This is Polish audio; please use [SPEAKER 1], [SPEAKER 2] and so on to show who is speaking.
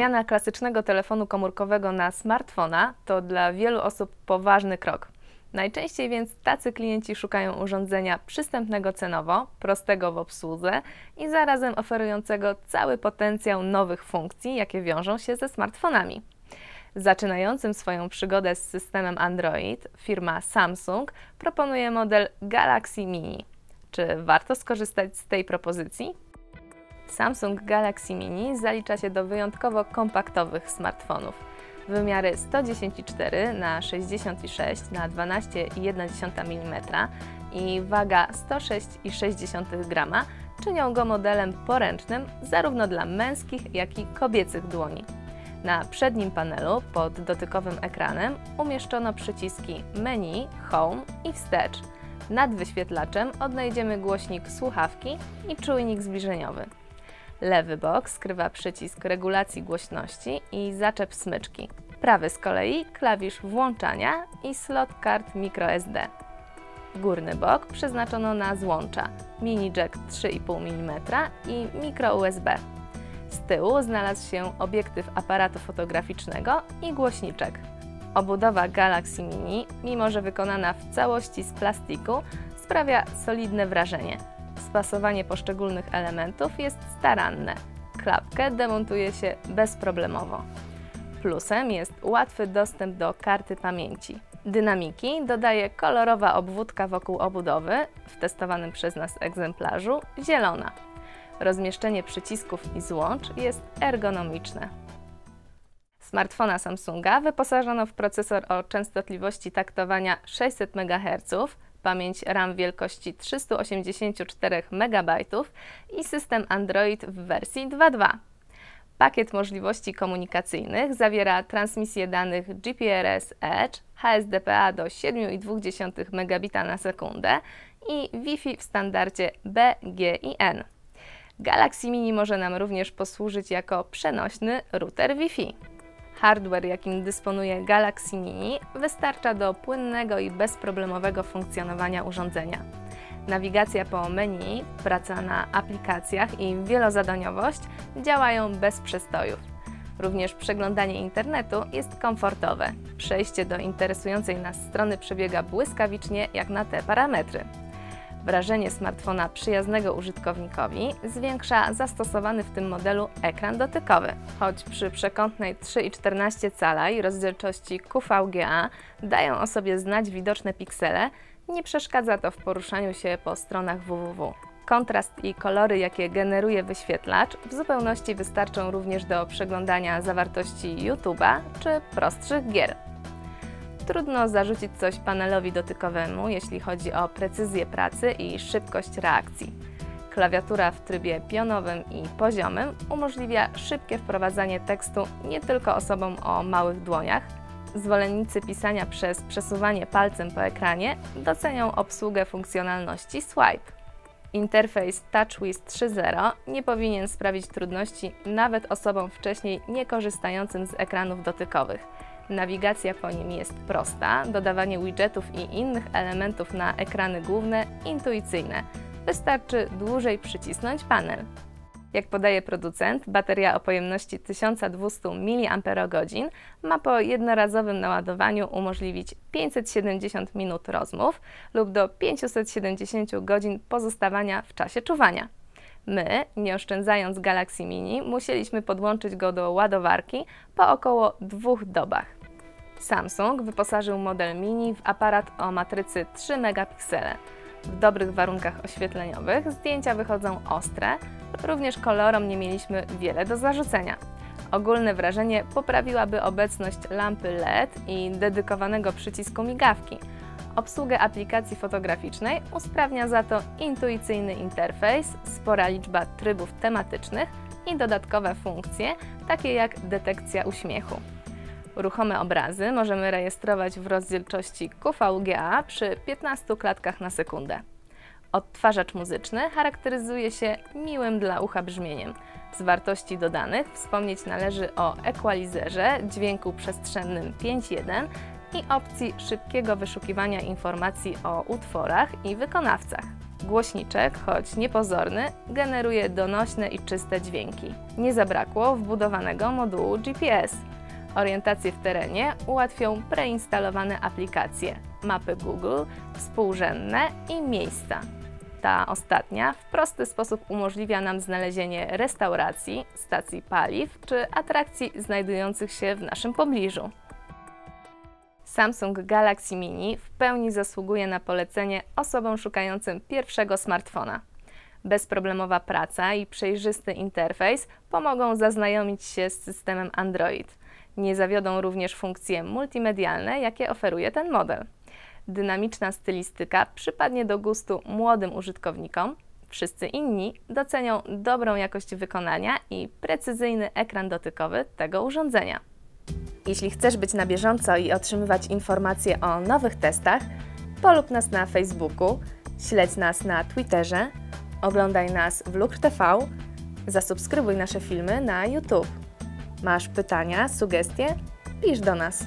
[SPEAKER 1] Zmiana klasycznego telefonu komórkowego na smartfona to dla wielu osób poważny krok. Najczęściej więc tacy klienci szukają urządzenia przystępnego cenowo, prostego w obsłudze i zarazem oferującego cały potencjał nowych funkcji, jakie wiążą się ze smartfonami. Zaczynającym swoją przygodę z systemem Android, firma Samsung proponuje model Galaxy Mini. Czy warto skorzystać z tej propozycji? Samsung Galaxy Mini zalicza się do wyjątkowo kompaktowych smartfonów. Wymiary 110,4 na 66 na 12,1 mm i waga 106,6 g czynią go modelem poręcznym zarówno dla męskich, jak i kobiecych dłoni. Na przednim panelu pod dotykowym ekranem umieszczono przyciski menu, home i wstecz. Nad wyświetlaczem odnajdziemy głośnik słuchawki i czujnik zbliżeniowy. Lewy bok skrywa przycisk regulacji głośności i zaczep smyczki. Prawy z kolei klawisz włączania i slot kart microSD. Górny bok przeznaczono na złącza mini jack 3,5 mm i micro USB. Z tyłu znalazł się obiektyw aparatu fotograficznego i głośniczek. Obudowa Galaxy Mini, mimo że wykonana w całości z plastiku, sprawia solidne wrażenie. Spasowanie poszczególnych elementów jest staranne. Klapkę demontuje się bezproblemowo. Plusem jest łatwy dostęp do karty pamięci. Dynamiki dodaje kolorowa obwódka wokół obudowy, w testowanym przez nas egzemplarzu zielona. Rozmieszczenie przycisków i złącz jest ergonomiczne. Smartfona Samsunga wyposażono w procesor o częstotliwości taktowania 600 MHz, pamięć RAM wielkości 384 MB i system Android w wersji 2.2. Pakiet możliwości komunikacyjnych zawiera transmisję danych GPRS Edge, HSDPA do 7,2 megabita na sekundę i Wi-Fi w standardzie BGIN. Galaxy Mini może nam również posłużyć jako przenośny router Wi-Fi. Hardware, jakim dysponuje Galaxy Mini, wystarcza do płynnego i bezproblemowego funkcjonowania urządzenia. Nawigacja po menu, praca na aplikacjach i wielozadaniowość działają bez przestojów. Również przeglądanie internetu jest komfortowe. Przejście do interesującej nas strony przebiega błyskawicznie jak na te parametry. Wrażenie smartfona przyjaznego użytkownikowi zwiększa zastosowany w tym modelu ekran dotykowy. Choć przy przekątnej 3,14 cala i rozdzielczości QVGA dają o sobie znać widoczne piksele, nie przeszkadza to w poruszaniu się po stronach www. Kontrast i kolory, jakie generuje wyświetlacz, w zupełności wystarczą również do przeglądania zawartości YouTube'a czy prostszych gier. Trudno zarzucić coś panelowi dotykowemu, jeśli chodzi o precyzję pracy i szybkość reakcji. Klawiatura w trybie pionowym i poziomym umożliwia szybkie wprowadzanie tekstu nie tylko osobom o małych dłoniach. Zwolennicy pisania przez przesuwanie palcem po ekranie docenią obsługę funkcjonalności Swipe. Interfejs TouchWiz 3.0 nie powinien sprawić trudności nawet osobom wcześniej niekorzystającym z ekranów dotykowych. Nawigacja po nim jest prosta, dodawanie widgetów i innych elementów na ekrany główne intuicyjne. Wystarczy dłużej przycisnąć panel. Jak podaje producent, bateria o pojemności 1200 mAh ma po jednorazowym naładowaniu umożliwić 570 minut rozmów lub do 570 godzin pozostawania w czasie czuwania. My, nie oszczędzając Galaxy Mini, musieliśmy podłączyć go do ładowarki po około dwóch dobach. Samsung wyposażył model Mini w aparat o matrycy 3 megapiksele. W dobrych warunkach oświetleniowych zdjęcia wychodzą ostre, również kolorom nie mieliśmy wiele do zarzucenia. Ogólne wrażenie poprawiłaby obecność lampy LED i dedykowanego przycisku migawki. Obsługę aplikacji fotograficznej usprawnia za to intuicyjny interfejs, spora liczba trybów tematycznych i dodatkowe funkcje, takie jak detekcja uśmiechu. Ruchome obrazy możemy rejestrować w rozdzielczości QVGA przy 15 klatkach na sekundę. Odtwarzacz muzyczny charakteryzuje się miłym dla ucha brzmieniem. Z wartości dodanych wspomnieć należy o equalizerze, dźwięku przestrzennym 5.1 i opcji szybkiego wyszukiwania informacji o utworach i wykonawcach. Głośniczek, choć niepozorny, generuje donośne i czyste dźwięki. Nie zabrakło wbudowanego modułu GPS. Orientację w terenie ułatwią preinstalowane aplikacje, mapy Google, współrzędne i miejsca. Ta ostatnia w prosty sposób umożliwia nam znalezienie restauracji, stacji paliw czy atrakcji znajdujących się w naszym pobliżu. Samsung Galaxy Mini w pełni zasługuje na polecenie osobom szukającym pierwszego smartfona. Bezproblemowa praca i przejrzysty interfejs pomogą zaznajomić się z systemem Android. Nie zawiodą również funkcje multimedialne, jakie oferuje ten model. Dynamiczna stylistyka przypadnie do gustu młodym użytkownikom. Wszyscy inni docenią dobrą jakość wykonania i precyzyjny ekran dotykowy tego urządzenia. Jeśli chcesz być na bieżąco i otrzymywać informacje o nowych testach, polub nas na Facebooku, śledź nas na Twitterze, oglądaj nas w Luk TV, zasubskrybuj nasze filmy na YouTube. Masz pytania, sugestie? Pisz do nas.